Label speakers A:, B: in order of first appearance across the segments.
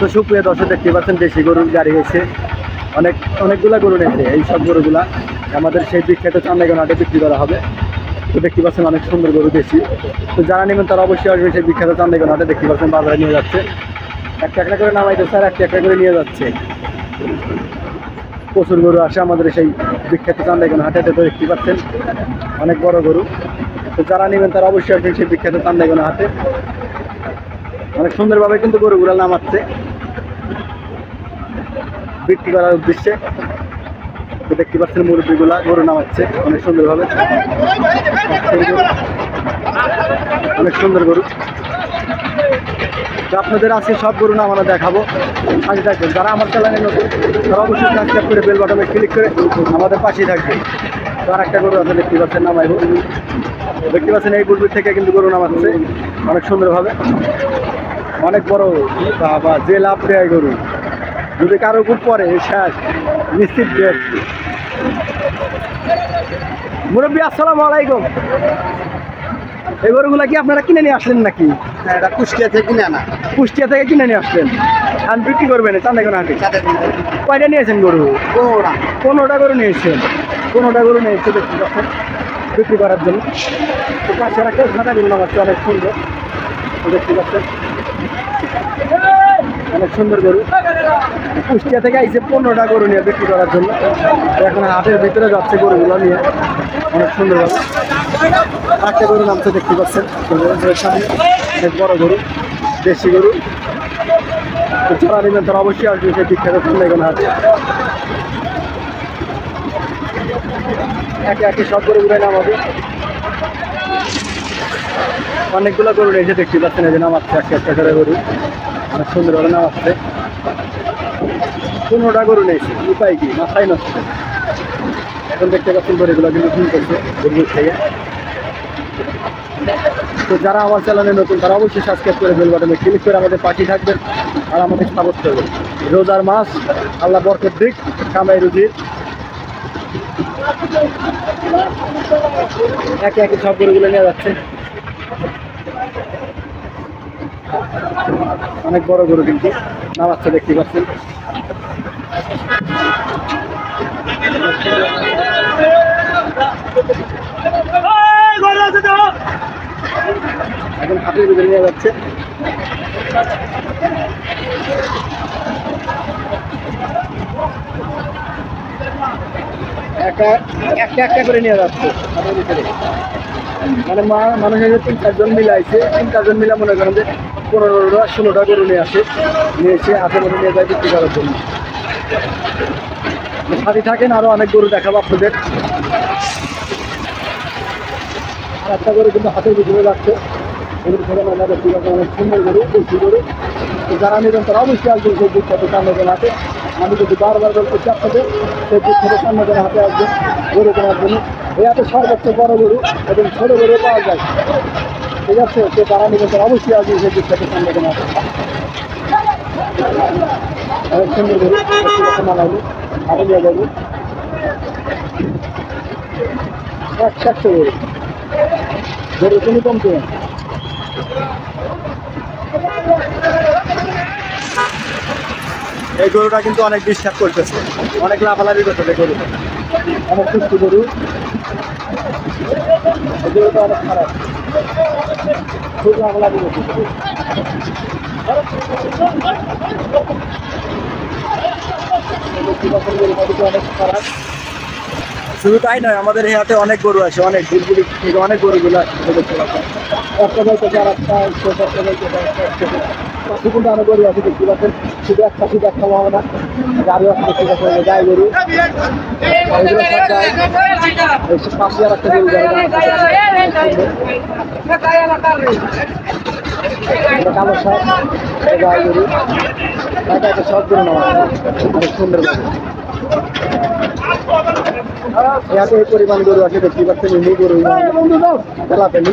A: তো সুপ্রিয় দর্শক দেখতে পাচ্ছেন দেশি গরুর গাড়ি হয়েছে। অনেক, অনেকগুলা গরু নিয়েছে এই সব গরুগুলা। আমাদের সেই বিখ্যাত চান্দাইগঞ্জ হাটে বিক্রি করা হবে। তো দেখতে পাচ্ছেন অনেক সুন্দর গরু দেশি। তো যারা নেবেন তারা অবশ্যই আসবে সেই বিখ্যাত চান্দাইগঞ্জ হাটে দেখতে পাচ্ছেন বাজারে নিয়ে যাচ্ছে। একটা একটা করে নামাইতে স্যার একটা একটা করে নিয়ে যাচ্ছে। প্রচুর গরু আসে আমাদের সেই বিখ্যাত চান্দাইগঞ্জ হাটে তো দেখতে পাচ্ছেন। অনেক বড় গরু। তো যারা নেবেন তারা অবশ্যই আসবেন সেই বিখ্যাত চান্দাইগঞ্জ হাটে অনেক সুন্দরভাবে কিন্তু গরুগুলো নামাচ্ছে। বিক্রি করার উদ্দেশ্যে দেখতে পাচ্ছেন মুরব্বীগুলা গরু নামাচ্ছে অনেক সুন্দরভাবে। অনেক সুন্দর গরু। আপনাদের আজকে সব গরু নামানো দেখাবো। সাথে থাকবেন যারা আমার চ্যানেলে নতুন, তারা অবশ্যই সাবস্ক্রাইব করে বেল বাটনে ক্লিক করে আমাদের পাশেই থাকবে। তো আর একটা গরু আছে দেখতে পাচ্ছেন, নামাইব। দেখতে পাচ্ছেন এই গরুর থেকে কিন্তু গরু নামাচ্ছে, অনেক সুন্দরভাবে। অনেক বড় বাবা যে লাভ দেয় গরু। যদি কারও উপর পরে শেষ নিশ্চিত মুরব্বী আসসালামু আলাইকুম। এই গরুগুলা কি আপনারা কিনে নিয়ে আসলেন নাকি?
B: হ্যাঁ এটা কুষ্টিয়া থেকে কিনে আনা।
A: কুষ্টিয়া থেকে কিনে নিয়ে আসলেন। আর বিক্রি করবেন চান্দাইগোনা হাটে কয়টা নিয়েছেন গরু?
B: কোরা
A: পনেরোটা গরু নিয়েছেন। পনেরোটা গরু নিয়েছে বিক্রি করার জন্য। পাশে গরু অনেক সুন্দর। দেখতে পাচ্ছেন। অনেক সুন্দর গরু। কুষ্টিয়া থেকে আইসে পনেরোটা গরু নিয়ে বিক্রি করার জন্য। এখন হাটের ভিতরে যাচ্ছে গরুগুলো নিয়ে। অনেক সুন্দরভাবে একটা গরু নামছে দেখতে পাচ্ছেন। সামনে অনেক বড় গরু, দেশি গরু। যারা নেবেন তারা অবশ্যই আসবে সেই বিখ্যাত সুন্দরগঞ্জ হাটে। একে একে সব গরু ঘুরে নামাবে। অনেকগুলো গরু রয়েছে দেখতে পাচ্ছেন, এই যে নামাচ্ছে একটা একটা করে গরু। অনেক সুন্দরভাবে নামাচ্ছে পনেরোটা গরু নিয়েছে উপায় কি মাথায় নষ্ট। এখন দেখতে পাচ্ছেন গরুগুলো কিন্তু ভুল করছে গরুর থেকে তো যারা আমার চ্যানেলে নতুন, তারা অবশ্যই সাবস্ক্রাইব করে বেল বাটনে ক্লিক করে আমাদের পাশে থাকবেন আর আমাদের সাপোর্ট করবেন। রোজার মাস, আল্লাহ বরকত দিক, কামাই রুজির। একে একে সব গরুগুলো নিয়ে যাচ্ছে। অনেক বড় গরু কিন্তু। নামাচ্ছে দেখতে পাচ্ছেন। এখন হাতের ভিতরে নিয়ে যাচ্ছে। একটা একটা একটা করে নিয়ে যাচ্ছে হাতের ভিতরে। মানে মা মানুষের তিন চারজন মিলে আইছে তিন চারজন মিলে মনে করেন যে পনেরোটা, ষোলোটা গরু নিয়ে আসে, নিয়ে এসে হাতের মধ্যে নিয়ে যায় বিক্রি করার জন্য। সাথে থাকেন আরও অনেক গরু দেখাবো আপনাদের। একটা গরু কিন্তু হাতের ভিতরে যাচ্ছে। গরুর থেকে অনেক সুন্দর গরু, দেশি গরু। যারা নেবেন তারা অবশ্যই আসবেন সেই বিখ্যাত চান্দাদের হাতে আমি যদি বারবার বলতেছি আপনাদের সেই বিখ্যাত চান্দাদের হাতে আসবেন, গরু কেনার জন্য। এই হাতে সর্বোচ্চ বড় গরু এবং ছোটো গরু পাওয়া যায়। ঠিক আছে তো যারা নেবেন অবশ্যই আসবেন সেই বিখ্যাত চান্দাদের হাতে অনেক সুন্দর নিয়ে যাব তুমি কমতে এই গরুটা কিন্তু অনেক ডিস্টার্ব করতেছে। অনেক লাফালাফি করতেছে গরু। অনেক সুস্থ গরু। গরুটা অনেক খারাপ খুব লাফালাফি করতেছে অনেক খারাপ শুধু তাই নয়, আমাদের হাতে অনেক গরু আছে, অনেক দিলগুলি থেকে অনেক গরুগুলো আছে একটা বলতে চার একটা একটা যাইতে পাঁচশো কিন্তু অনেক গরু আছে দেখতে পাচ্ছেন শুধু একটা শুধু একটা হবে না গাড়ি আছে দেখতে পাচ্ছেন গাই গরু পাশে আর একটা গরু কালো সব গাই গরু সব গরু নেওয়া সুন্দর ইয়াতে এই পরিমাণ গরু আছে দেখতে পাচ্ছেন, এমনি গরু তেলাপেলি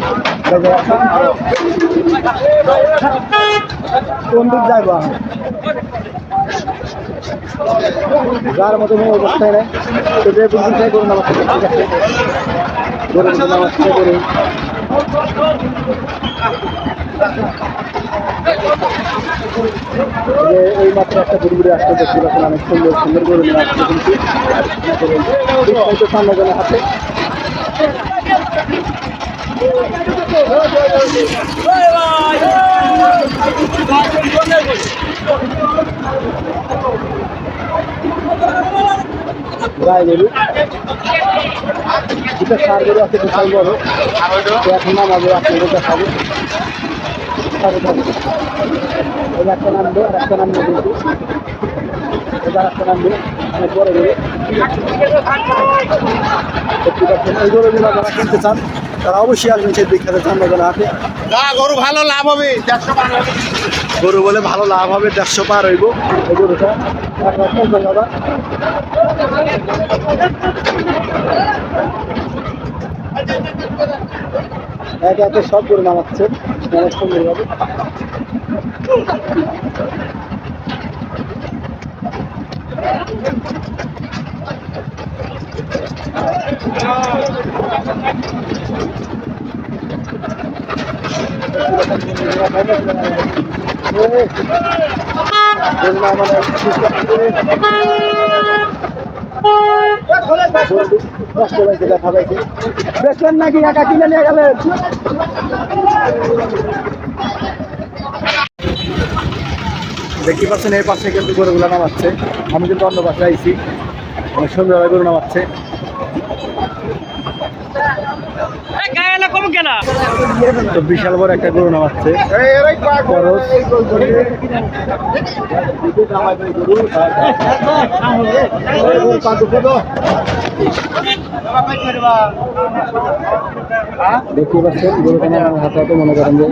A: কোন দিক যাইব যার মতো মেয়ে অবস্থায় নেই তো বুঝতে গরু নামাজ ঠিক আছে গরু নামাজ গরু এই মাত্র একটা ঘুরঘুরে আসতে পাচ্ছেন অনেক সুন্দর সুন্দর গরু নিয়ে আসছে কিন্তু সামনে হাতে দুটো আছে বড় এখন নামাবো আপনাদের দেখাবো। এই একটা নামবে আর একটা নামবে কিন্তু এবার একটা নামবে অনেক বড় গরু দেখতে পাচ্ছেন এই গরুগুলো যারা কিনতে চান তারা অবশ্যই আসবেন সেই বিখ্যাত চান্দাগোলা হাটে
B: না গরু ভালো লাভ হবে দেড়শো বারো
A: গরু বলে ভালো লাভ হবে দেড়শো পার হইব। এই গরুটা। এক সব গরু নামাচ্ছে অনেক সুন্দর হবে বেচলেন নাকি একা কিনে নিয়ে গেলেন দেখতে পাচ্ছেন এই পাশে কিন্তু গরুগুলো নামাচ্ছে আমি কিন্তু অন্য পাশে আইছি অনেক সুন্দরভাবে গরু নামাচ্ছে তো বিশাল বড় একটা গরু নামাচ্ছে খরচ দেখতে পাচ্ছেন গরুটা নামানোর হাতে হাতে মনে করেন যে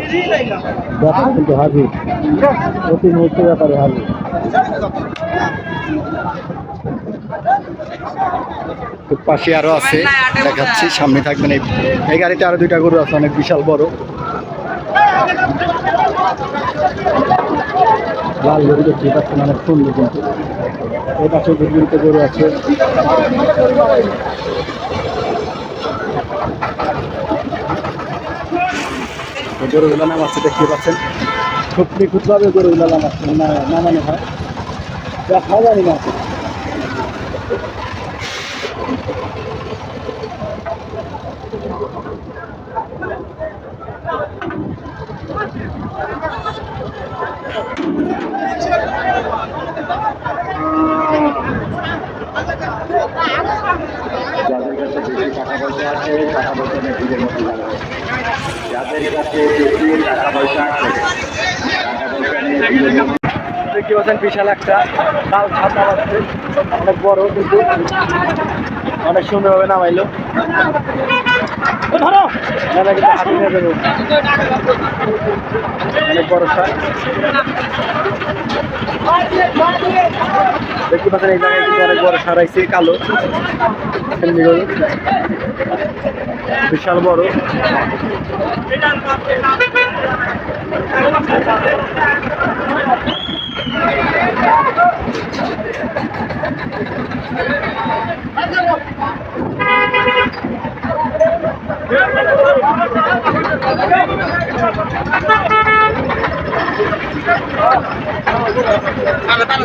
A: ব্যাপার কিন্তু হাজির। প্রতি মুহূর্তে ব্যাপারে হাজির। পাশে আরও আছে দেখাচ্ছি সামনে থাকবেন এই এই গাড়িতে আরও দুইটা গরু আছে অনেক বিশাল বড়। লাল গরু দেখতে পাচ্ছেন অনেক সুন্দর কিন্তু। এই পাশে গুড়গুড়িতে গরু আছে। গরুগুলো নামাচ্ছে দেখতে পাচ্ছেন। খুব নিখুঁতভাবে গরুগুলো নামাচ্ছে নামানো হয়। দেখা জানি না।
C: যাদের কাছে বেশি টাকা পয়সা আছে, টাকা পয়সা নিয়ে ভিড়ের মধ্যে যাদের কাছে বেশি টাকা পয়সা আছে, টাকা পয়সা নিয়ে ভিড়ের মধ্যে
A: বিশাল একটা লাল ছাতা পাচ্ছে অনেক বড় কিন্তু অনেক সুন্দরভাবে নামাইলো। অনেক বড় দেখতে পাচ্ছেন এই জায়গায় কিন্তু অনেক বড় সারাইছে কালো এমনি গরু।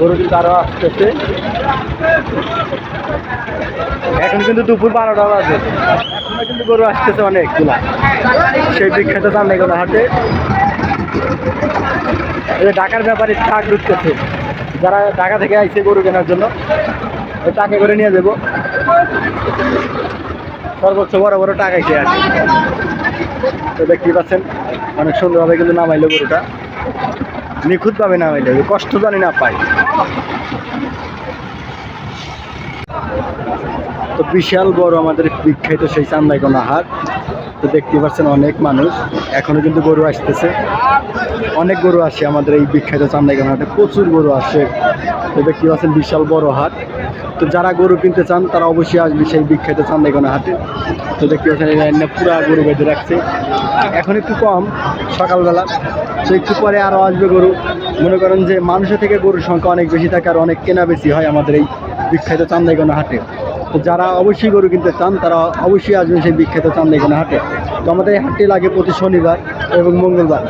A: গরু কিন্তু আরও আসতেছে। এখন কিন্তু দুপুর বারোটা বাজে। এখনও কিন্তু গরু আসতেছে অনেকগুলা। সেই বিখ্যাত চান্দাইগোলা হাটে। ঢাকার ব্যাপারে ট্রাক ঢুকতেছে। যারা ঢাকা থেকে আইছে গরু কেনার জন্য, ওই ট্রাকে করে নিয়ে যাব। সর্বোচ্চ বড় বড় টাকা আইছে আছে। তো দেখতেই পাচ্ছেন, অনেক সুন্দরভাবে কিন্তু নামাইলো গরুটা। নিখুঁতভাবে নামাইলো কষ্ট জানি না পাই। তো বিশাল বড় আমাদের বিখ্যাত সেই চান্দাইকোনা হাট। তো দেখতে পাচ্ছেন অনেক মানুষ, এখনও কিন্তু গরু আসতেছে। অনেক গরু আসে আমাদের এই বিখ্যাত চান্দাইকোনা হাটে, প্রচুর গরু আসে। তো দেখতে পাচ্ছেন বিশাল বড় হাট। তো যারা গরু কিনতে চান, তারা অবশ্যই আসবে সেই বিখ্যাত চান্দাইগোনা হাটে। তো দেখতে পাচ্ছেন লাইনটা পুরা গরু বেঁধে রাখছে। এখন একটু কম, সকালবেলা। তো একটু পরে আরও আসবে গরু। মনে করেন যে মানুষের থেকে গরুর সংখ্যা অনেক বেশি থাকে, আর অনেক কেনা বেশি হয় আমাদের এই বিখ্যাত চান্দাইগোনা হাটে। তো যারা অবশ্যই গরু কিনতে চান, তারা অবশ্যই আসবেন সেই বিখ্যাত চান্দাইগোনা হাটে। তো আমাদের এই হাটটি লাগে প্রতি শনিবার এবং মঙ্গলবার।